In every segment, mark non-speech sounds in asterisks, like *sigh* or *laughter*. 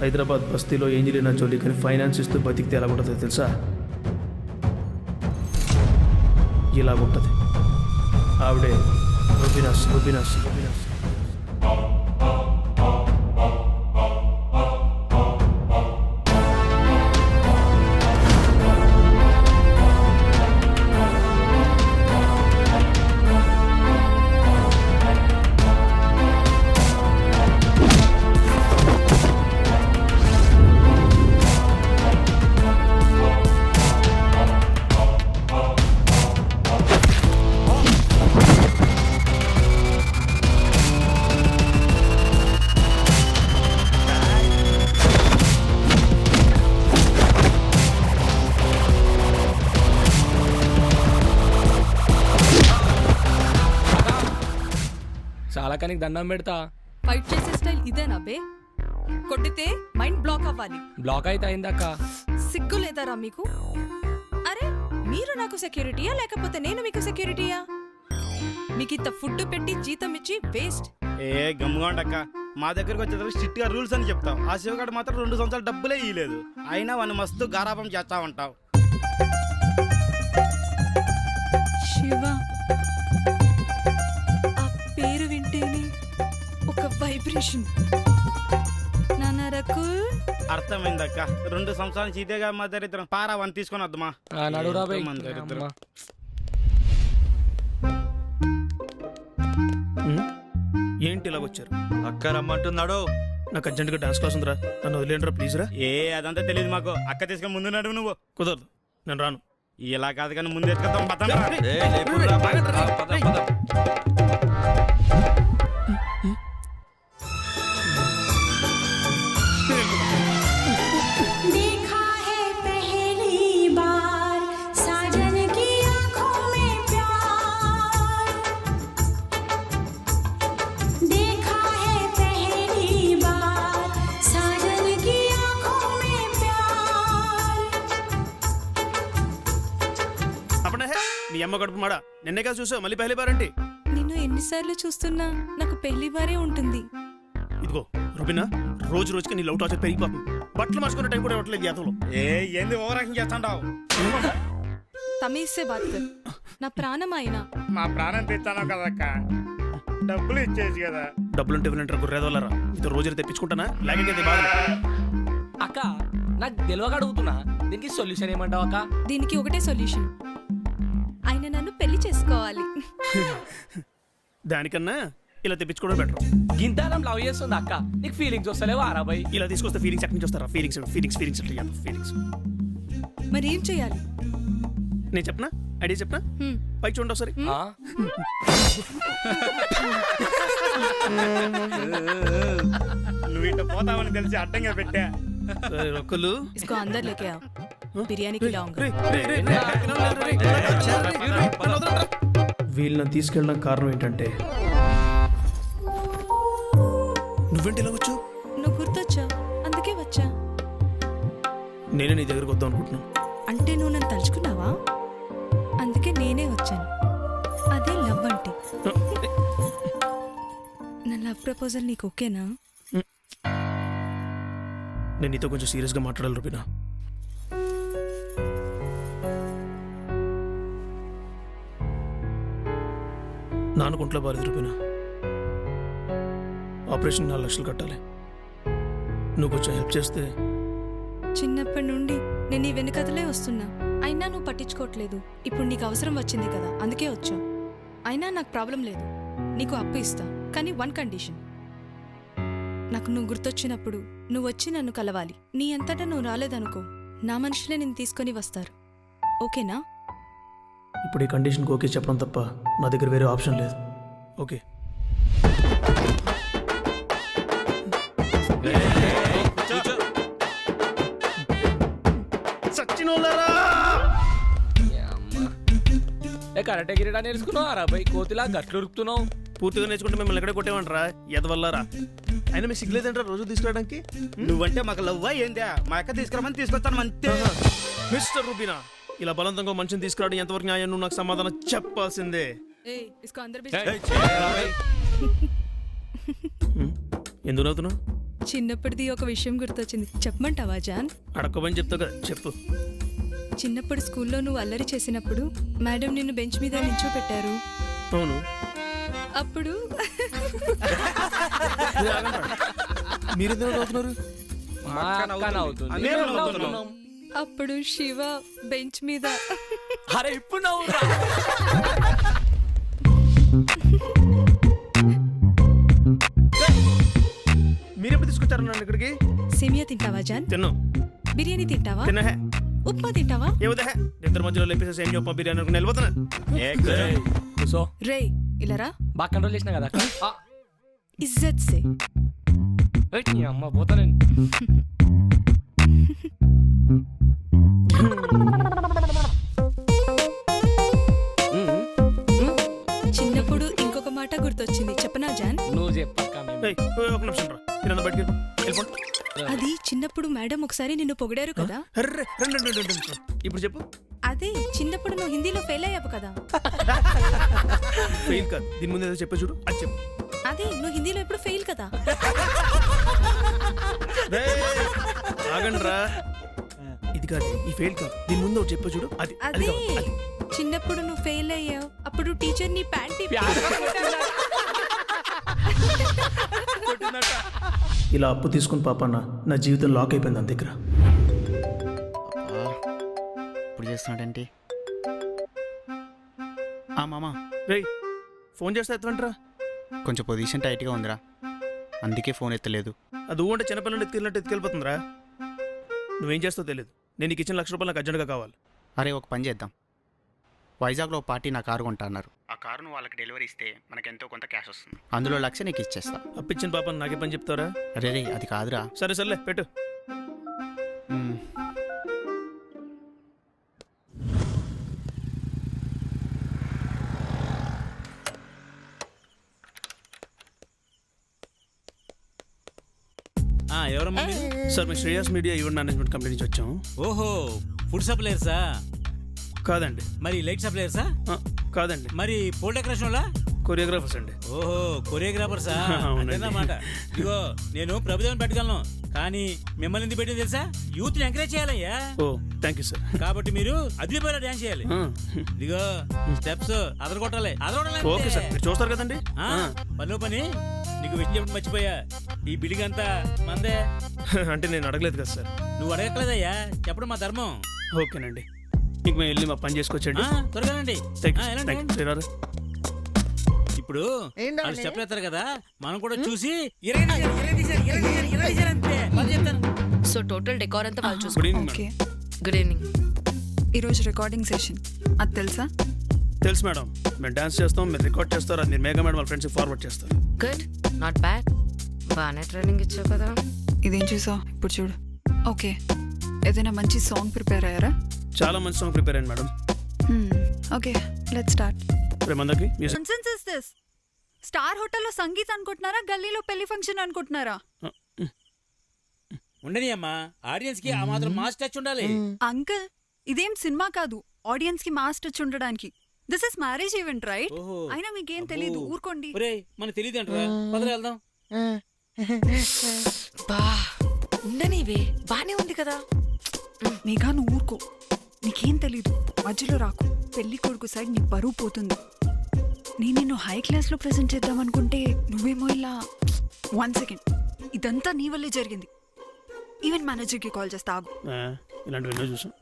హైదరాబాద్ బస్తీలో Angelina jolly కానీ finance ఇస్తూ బతికితే ఎలా ఉంటుందో తెలుసా? ఇలా ఉంటుంది. ఆవిడే రుబినాస్ రుబినాస్ రుబినాస్. కానీ దండం పెడతా. ఫైట్ చేసే స్టైల్ ఇదేనా బే? కొట్టితే మైండ్ బ్లాక్ అవ్వాలి. బ్లాక్ అయితే అయిందక్క. సిగ్గు లేదారా మీకు? అరే మీరు నాకు సెక్యూరిటీయా లేకపోతే నేను మీకు సెక్యూరిటీయా? మీకు ఇంత ఫుడ్ పెట్టి జీతం ఇచ్చి వేస్ట్. ఏ గమ్ముగా ఉండక్క. మా దగ్గరకు వచ్చేసరికి స్ట్రిక్ట్గా రూల్స్ అని చెప్తాం ఆ శివగాడు మాత్రం రెండు సంవత్సరాలు డబ్బులే ఇయ్యలేదు. అయినా వాడిని మస్తు గారాపం చేస్తా ఉంటావు. శివ వైబ్రేషన్ నాన్న అర్థమైందక్క. రెండు సంవత్సరాల నుంచి ఇదేగా మా దరిద్రం. పారా వన్ తీసుకొని వద్దమా? ఆ, నడురా బై. మన దరిద్రం? ఏంటి ఇలా వచ్చారు? అక్క రమ్మంటున్నాడు. నాకు అర్జెంటుగా డాన్స్ క్లాస్ ఉందిరా. నన్ను వదిలేండిరా ప్లీజ్ రా. ఏ అదంతా తెలియదు మాకు. అక్క తీసుకొని ముందు నడువు నువ్వు. కుదరదు. నేను రాను. ఇలా కాదు కానీ ముందు ఎత్తుకొద్దాం పతండి రా. ఏయ్, లేపురా, బై. ఆ, పద, పద. అమ్మ గడుపు మాడ. నిన్నే కదా చూసావు మళ్ళీ పహలీ బారంటి నిన్ను ఎన్నిసార్లు చూస్తున్నా నాకు పెళ్ళి వారే ఉంటుంది. ఇదిగో రుబినా రోజు రోజుకి నీ లవ్ టార్చర్ పెరిగిపోతుంది. బట్టలు మార్చుకునే టైం కూడా ఇవ్వట్లేదు జాతలో ఏ ఏంది ఓవరాక్షన్ చేస్తాంటావు తమీసే బాత్ కర్ నా ప్రాణం అయినా మా ప్రాణం తెచ్చాను కదక్క డబ్బులు ఇచ్చేసి కదా. డబ్బులుంటే వినంటారు గుర్రేదోలరా ఇంత రోజు తెప్పించుకుంటానా? లేకపోతే బాధ. అక్క నాకు తెలియక అడుగుతున్నా దీనికి సొల్యూషన్ ఏమంటావు అక్క? దీనికి ఒకటే సొల్యూషన్ ఆయన పెళ్ళి చేసుకోవాలి దానికన్నా ఇలా తెప్పించుకోవడం బెటర్ గింతానం లవ్ చేస్తుంది అక్క. నీకు ఫీలింగ్స్ వస్తలేవు ఆరాబాయ్ ఇలా తీసుకొస్తే ఫీలింగ్స్ ఎక్కడి నుంచి వస్తారా? ఫీలింగ్స్ ఫీలింగ్స్ ఫీలింగ్స్ ఫీలింగ్స్ మరి ఏం చేయాలి? నేను చెప్పనా? ఐడియా చెప్పనా. పై చూడండి ఒకసారి. నువ్వు ఇట్లా పోతావని తెలిసి అడ్డంగా పెట్టా. ఏయ్, వీళ్ళని తీసుకెళ్ళడం కారణం ఏంటంటే? నువ్వేంటి ఇలా నువ్వు గుర్తొచ్చా? అందుకే వచ్చా. నేనే నీ దగ్గరకు వద్దాం అనుకుంటున్నా. అంటే నువ్వు నన్ను తలుచుకున్నావా? అందుకే నేనే వచ్చాను. అదే లవ్ అంటే. నా లవ్ ప్రపోజల్ నీకు ఓకేనా? నేను నీతో కొంచెం సీరియస్గా మాట్లాడాలి రూపినా నాన్నకుంట్లో బాలేదు రూపినా ఆపరేషన్ నాలుగు లక్షలు కట్టాలి. నువ్వు కొంచెం హెల్ప్ చేస్తే చిన్నప్పటి నుండి నేను నీ వెనుకతలే వస్తున్నా. అయినా నువ్వు పట్టించుకోవట్లేదు. ఇప్పుడు నీకు అవసరం వచ్చింది కదా అందుకే వచ్చా. అయినా నాకు ప్రాబ్లం లేదు. నీకు అప్పు ఇస్తా కానీ వన్ కండిషన్. నాకు నువ్వు గుర్తొచ్చినప్పుడు నువ్వు వచ్చి నన్ను కలవాలి. నీ అంతటా నువ్వు రాలేదనుకో నా మనుషులే నేను తీసుకొని వస్తారు. ఓకేనా? ఇప్పుడు ఈ కండిషన్కి ఓకే చెప్పడం తప్ప నా దగ్గర వేరే ఆప్షన్ లేదు. ఓకే. గిరిటా నేర్చుకున్నావు? ఆరాబాయ్ కోతిలా గట్లు ఉరుకుతున్నావు. పూర్తిగా నేర్చుకుంటే మిమ్మల్ని ఎక్కడే కొట్టేమంటారా ఎదవల్లారా? అయినా మీ సిగ్గులేదంటారా రోజు తీసుకురావడానికి? నువ్వంటే మాకు లవ్వా ఏందా? మా అక్క తీసుకురమని తీసుకొస్తాను అంతే. మిస్టర్ రూబీనా ఇలా బలవంతంగా మనిషిని తీసుకురావడం ఎంతవరకు న్యాయం నువ్వు నాకు సమాధానం చెప్పాల్సిందే? *laughs* ఎందుకు నవ్వుతున్నావు? చిన్నప్పటిది ఒక విషయం గుర్తొచ్చింది. చెప్పమంటావా జాన్? అడక్కమని చెప్తావు కదా చెప్పు. చిన్నప్పుడు స్కూల్లో నువ్వు అల్లరి చేసినప్పుడు మేడం నిన్ను బెంచ్ మీద నించోపెట్టారు. అవును. అప్పుడు మీరు ఎందుకు అవుతున్నారు అప్పుడు శివ బెంచ్ మీద. అరే ఇప్పుడు నవ్వురా. మీరు ఎప్పుడు తీసుకొచ్చారు నన్ను ఇక్కడికి? సేమియా తింటావా జాన్? తిన్నాం. బిర్యానీ తింటావా? తిన్నా ఉప్మా తింటావా? ఏమదే ఇద్దరు మధ్యలో లేపేసి ఏం చెప్పా బిర్యానీ అనుకుని వెళ్ళిపోతున్నా. సో రే. ఇలారా బాగా కంట్రోల్ చేసిన కదా. ఇజ్జత్ సే. ఏయ్, నీ అమ్మ పోతా నేను. *laughs* *laughs* చిన్నప్పుడు ఇంకొక మాట గుర్తొచ్చింది. చెప్పనా జాన్? నువ్వు చెప్పక్క మేము. ఏయ్, ఓ, ఒక నిమిషం రా. మీరు బయటికి వెళ్ళిపో. వెళ్ళిపోండి అది చిన్నప్పుడు మేడం ఒకసారి నిన్ను పొగిడారు కదా? అర్రే, రండి, రండి, రండి, రండి. ఇప్పుడు చెప్పు. అదే చిన్నప్పుడు నువ్వు హిందీలో ఫెయిల్ అయ్యావు కదా? ఫెయిల్ కాదు. దీని ముందు ఏదో చెప్పే చూడు అది చెప్పు. అదే నువ్వు హిందీలో ఎప్పుడు ఫెయిల్ కదా? ఆగండి రా. ఇది కాదు ఈ ఫెయిల్ కాదు. దీని ముందు ఒకటి చెప్పే చూడు. అది అది అదే. కావాలి, అది. చిన్నప్పుడు నువ్వు ఫెయిల్ అయ్యావు. అప్పుడు టీచర్ నీ ప్యాంట్ ఇలా అప్పు తీసుకుని పాపన్న నా జీవితం లాక్ అయిపోయింది అంత దగ్గర ఇప్పుడు చేస్తున్నాడేంటి? ఆ మామ. రేయ్ ఫోన్ చేస్తే ఎత్తమంటారా? కొంచెం పొజిషన్ టైట్గా ఉందిరా. అందుకే ఫోన్ ఎత్తలేదు. అది ఊ అంటే చిన్నపిల్లలు ఎత్తుకెళ్ళినట్టు ఎత్తుకెళ్ళిపోతుందిరా. నువ్వేం చేస్తావు తెలియదు. నేను నీకు ఇచ్చిన లక్ష రూపాయలు నాకు అర్జెంట్గా కావాలి. అరే ఒక పని చేద్దాం. వైజాగ్లో ఒక పార్టీ నా కారు కొంటా అన్నారు ఆ కారును వాళ్ళకి డెలివరీ ఇస్తే మనకి ఎంతో కొంత క్యాష్ వస్తుంది. అందులో లక్ష నీకు ఇచ్చేస్తా. అప్పిచ్చిన పాపని నాకే పని చెప్తారా? అరే రే అది కాదురా. సరే సర్లే పెట్టు. మ్మ్. ఆ, ఎవరమ్మా మీరు సార్ మేము Shreyas media event management company నుంచి వచ్చాము. ఓహో ఫుడ్ సప్లయర్సా? కాదండి. మరి లైట్ సప్లయర్సా? ఆ, కాదండి. మరి పోల్ డెకరేషన్ వాళ్ళ కొరియోగ్రాఫర్స్ అండి. ఓహో కొరియోగ్రాఫర్సా? *laughs* అవునండి. అదేనమాట. ఇగో నేను ప్రభుదేవన్ పెట్టగలను. కానీ మిమ్మల్ని ఎందుకు పెట్టింది తెలుసా? యూత్ని ఎంకరేజ్ చేయాలయ్యా. ఓ థ్యాంక్ యూ సార్. కాబట్టి మీరు అదిరిపోయేలా డాన్స్ చేయాలి. ఆ, ఇదిగో స్టెప్స్ అదరగొట్టాలి. అదరగొట్టాలి ఓకే సార్. మీరు చూస్తారు కదండి. ఆ, పనిలో పని. నీకు విషయం చెప్పడం మర్చిపోయా. ఈ బిల్డింగ్ అంతా మందే? *laughs* అంటే నేను అడగలేదు కదా సార్. నువ్వు అడగట్లేదయ్యా. చెప్పడం మా ధర్మం. ఓకేనండి. ఇంక మేము వెళ్ళి మా పని చేసుకొచ్చండి ఆ, త్వరగా శ్రీరారు ఇప్పుడు వాళ్ళు చెప్పలేస్తారు కదా మనం కూడా చూసి సో టోటల్ డెకార్ అంతా వాళ్ళు చూసుకో good evening okay good evening ఈరోజు రికార్డింగ్ సెషన్ అది తెలుసా? తెలుసు మేడం మేము డాన్స్ చేస్తాం మీరు రికార్డ్ చేస్తారు అది మీరు మేఘా మేడం వాళ్ళ ఫ్రెండ్స్కి ఫార్వర్డ్ చేస్తారు గుడ్ నాట్ బ్యాడ్ బాగానే ట్రైనింగ్ ఇచ్చావు కదా. ఇదేం చూసావు? ఇప్పుడు చూడు. ఓకే. ఏదైనా మంచి సాంగ్ ప్రిపేర్ అయ్యారా? చాలా మంచి సాంగ్ ప్రిపేర్ అయ్యాను madam. Okay. Let start nonsense is this star హోటల్లో సంగీత్ అనుకుంటున్నారా? గల్లీలో పెళ్ళి ఫంక్షన్ అనుకుంటున్నారా? ఉండని అమ్మా. ఆడియన్స్కి ఆ మాత్రం మాస్ టచ్ ఉండాలి. అంకుల్ ఇదేం సినిమా కాదు. ఆడియన్స్కి మాస్ టచ్ ఉండడానికి. This is marriage event right. అయినా మీకేం. తెలీదు. ఊరుకోండి. ఒరేయ్ మనకు తెలియదు అంటారా? పదరా వెళ్దాం. *laughs* బా ఉండనివే బానే ఉంది కదా. మేఘా నువ్వు ఊరుకో. నీకేం తెలీదు. మధ్యలో రాకు. పెళ్ళి కొడుకు సైడ్ నీ బరువు పోతుంది. నేను నిన్ను హై క్లాస్లో ప్రెజెంట్ చేద్దాం అనుకుంటే నువ్వేమో ఇలా వన్ సెకండ్. ఇదంతా నీ వల్లే జరిగింది. ఈవెంట్ మేనేజర్కి కాల్ చేస్తా ఆగు. ఇలాంటివి చూసాం.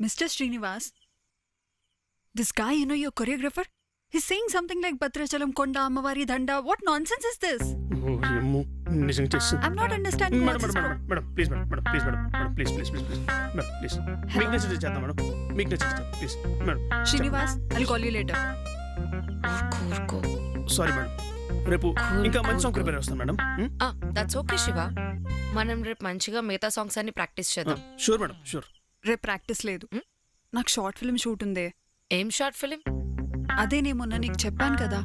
Mr Srinivas this guy you know your choreographer? His saying something like Bhadrachalam కొండ అమ్మవారి దండ what nonsense is this నిజంగా చేసి I'm not understanding madam madam madam please madam madam please madam madam please please please please madam please మీకు నచ్చింది చేద్దాం madam మీకు నచ్చింది చేద్దాం please madam Srinivas I'll call you later ఊరుకో sorry madam రేపు ఇంకా మంచి సాంగ్ ప్రిపేర్ చేస్తాను మేడం దట్స్ ఓకే శివ మనం రేపు మంచిగా మిగతా సాంగ్స్ అన్ని ప్రాక్టీస్ చేద్దాం. షూర్ మేడం షూర్ రేపు ప్రాక్టీస్ లేదు. Hmm? నాకు షార్ట్ ఫిల్మ్ షూట్ ఉందే. ఏం షార్ట్ ఫిలిం అదే నేను మొన్న నీకు చెప్పాను కదా.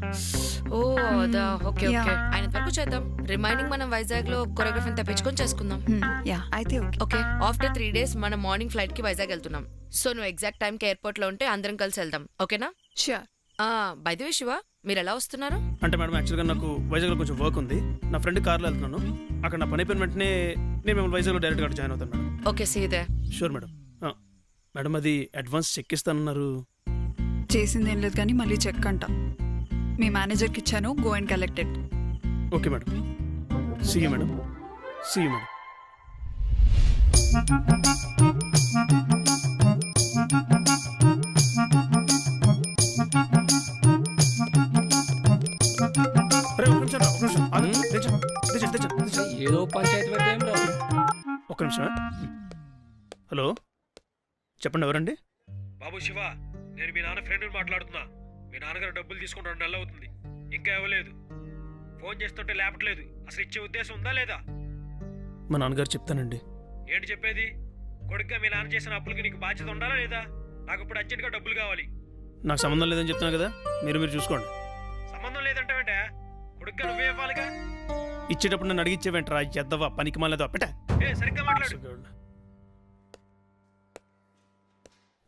ఓ అదా ఓకే. ఓకే. ఆయన వరకు చేద్దాం. రిమైనింగ్ మనం వైజాగ్లో కొరియోగ్రఫీని తెప్పించుకొని చేసుకుందాం. యా అయితే okay. Okay after three days మనం మార్నింగ్ ఫ్లైట్కి వైజాగ్ వెళ్తున్నాం. సో నువ్వు ఎగ్జాక్ట్ టైం కి ఎయిర్పోర్ట్లో ఉంటే అందరం కలిసి వెళ్దాం. ఓకేనా? షూర్ ఆ బై ద వే శివ మీరు ఎలా వస్తున్నారు? అంటే మేడం యాక్చువల్గా నాకు వైజాగ్లో కొంచెం వర్క్ ఉంది. నా ఫ్రెండ్ కార్లో వెళ్తున్నాను. అక్కడ నా పని అయిపోయిన వెంటనే నేను మిమ్మల్ని వైజాగ్లో డైరెక్ట్గా జాయిన్ అవుతాను మేడం. ఓకే సీదే షూర్ మేడం. ఆ, మేడం అది అడ్వాన్స్ చెక్ ఇస్తానన్నారు. చేసింది ఏం లేదు కానీ మళ్ళీ చెక్ అంట. మీ మేనేజర్కి ఇచ్చాను go and collected okay madam. See madam. See madam. ఏదో పంచాయతీ రావు ఒక్క నిమిషం. హలో. చెప్పండి ఎవరండి? బాబు శివ. నేను మీ నాన్న ఫ్రెండ్ మాట్లాడుతున్నా. మీ నాన్నగారు డబ్బులు తీసుకుని రెండు నెలలు అవుతుంది. ఇంకా ఇవ్వలేదు. ఫోన్ చేస్తుంటే లేపట్లేదు అసలు ఇచ్చే ఉద్దేశం ఉందా లేదా? మా నాన్నగారు చెప్తానండి. ఏంటి చెప్పేది? కొడుగ్గా మీ నాన్న చేసిన అప్పులకి నీకు బాధ్యత ఉండాలా లేదా? నాకు ఇప్పుడు అర్జెంట్గా డబ్బులు కావాలి. నాకు సంబంధం లేదని చెప్తున్నా కదా మీరు మీరు చూసుకోండి. సంబంధం లేదంటావేంటే? కొడుగ్గా నువ్వే ఇవ్వాలిగా? ఇచ్చేటప్పుడు నన్ను అడిగిచ్చేవేంట్రా ఎద్దవా పనికి మాలేదో పెట్ట. ఏ సరిగ్గా మాట్లాడు.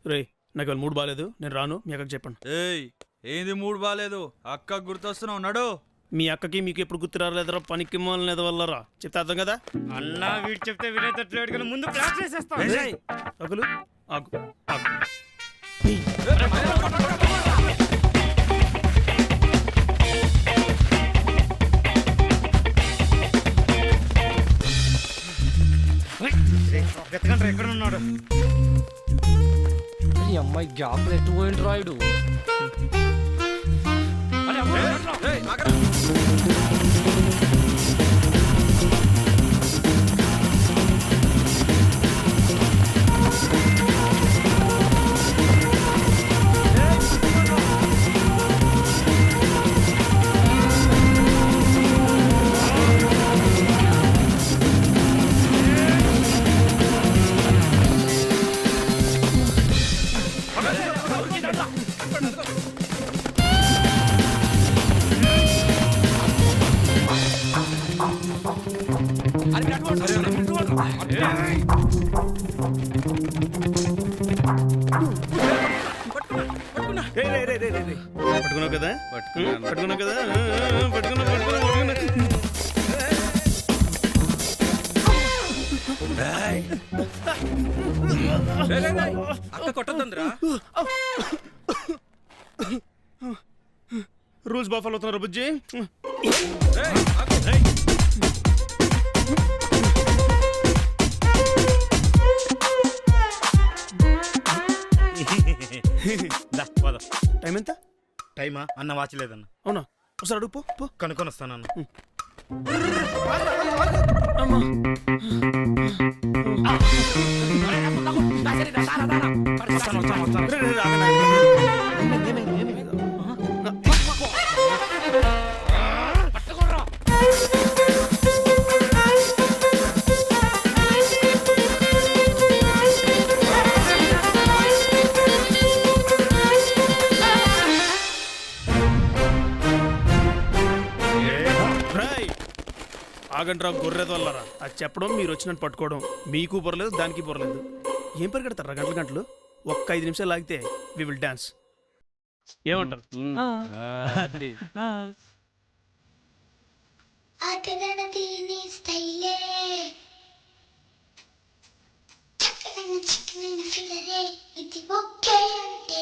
రే నాకు ఇవాళ మూడు బాగాలేదు నేను రాను మీ అక్కకి చెప్పండి. ఏయ్ ఏంది మూడు బాలేదు? అక్క గుర్తొస్తున్నావు నడు. మీ అక్కకి మీకు ఎప్పుడు గుర్తు రాలేదరా పనికి మాలనేది వల్లరా. చెప్తే అర్థం కదా? అన్నా వీడు చెప్తే వినేటట్లేడు కానీ ముందు చేసేస్తాం. ఏయ్, అగులు ఆగు ఆగు. వెతకండి ఎక్కడ ఉన్నాడు ఈ అమ్మాయి గ్యాప్ ఎటు పోయిండు రాయుడు? పట్టుకున్నావు కదా? పట్టుకున్నావు కదా? ఆ, ఆ, ఆ, పట్టుకున్నా పట్టుకున్నా పట్టుకున్నా అక్క కొట్టద్దందిరా. రూల్స్ బాగా ఫాలో అవుతున్నారు బుజ్జి టైం ఎంత? టైమా? అన్న వాచ్ లేదన్న అవునా? ఒకసారి అడుగు పో పో. కనుక్కొని వస్తానన్న అమ్మా. ఆగండ్రా గొర్రెది వల్లరా అది చెప్పడం మీరు వచ్చినట్టు పట్టుకోవడం మీకు పొరలేదు దానికి పొరలేదు ఏం పరిగెడతారా గంటల గంటలు? ఒక్క ఐదు నిమిషాలు ఆగితే వి విల్ డాన్స్ ఏమంటారు? ఇది ఒకే అంటే